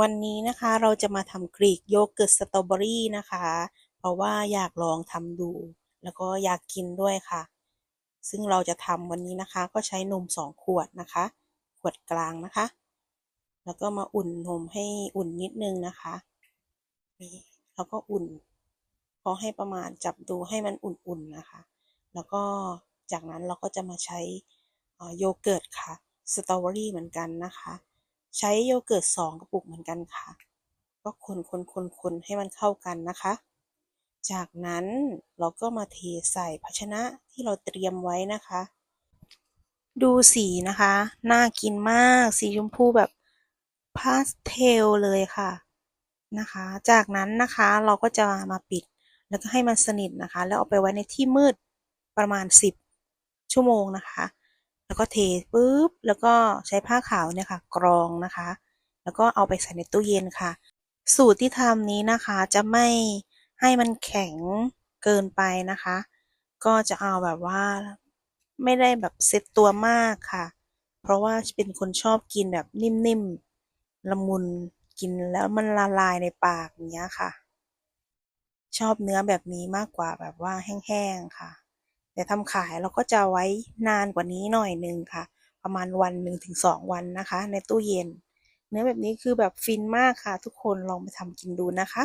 วันนี้นะคะเราจะมาทำกรีกโยเกิร์ตสตรอเบอรี่นะคะ เพราะว่าอยากลองทำดู แล้วก็อยากกินด้วยค่ะ ซึ่งเราจะทำวันนี้นะคะ ก็ใช้นมสองขวดนะคะ ขวดกลางนะคะ แล้วก็มาอุ่นนมให้อุ่นนิดนึงนะคะนี่แล้วก็อุ่นพอให้ประมาณจับดูให้มันอุ่นๆนะคะ แล้วก็จากนั้นเราก็จะมาใช้โยเกิร์ตค่ะสตรอเบอรี่เหมือนกันนะคะ ใช้โยเกิร์ตสองกระปุกเหมือนกันค่ะ ก็คนคนคนคนให้มันเข้ากันนะคะ จากนั้นเราก็มาเทใส่ภาชนะที่เราเตรียมไว้นะคะ ดูสีนะคะ น่ากินมากสีชมพูแบบพาสเทลเลยค่ะนะคะ จากนั้นนะคะเราก็จะมาปิดแล้วก็ให้มันสนิทนะคะ แล้วเอาไปไว้ในที่มืดประมาณ 10 ชั่วโมงนะคะ แล้วก็เทปุ๊บแล้วก็ใช้ผ้าขาวเนี่ยค่ะ กรองนะคะ แล้วก็เอาไปใส่ในตู้เย็นค่ะ สูตรที่ทำนี้นะคะจะไม่ให้มันแข็งเกินไปนะคะ ก็จะเอาแบบว่าไม่ได้แบบเซ็ตตัวมากค่ะ เพราะว่าเป็นคนชอบกินแบบนิ่มๆละมุนกินแล้วมันละลายในปากอย่างเงี้ยค่ะ ชอบเนื้อแบบนี้มากกว่าแบบว่าแห้งๆค่ะ แต่ทำขายเราก็จะไว้นานกว่านี้หน่อยนึงค่ะ ประมาณวันหนึ่งถึงสองวันนะคะ ในตู้เย็น เนื้อแบบนี้คือแบบฟินมากค่ะ ทุกคนลองไปทำกินดูนะคะ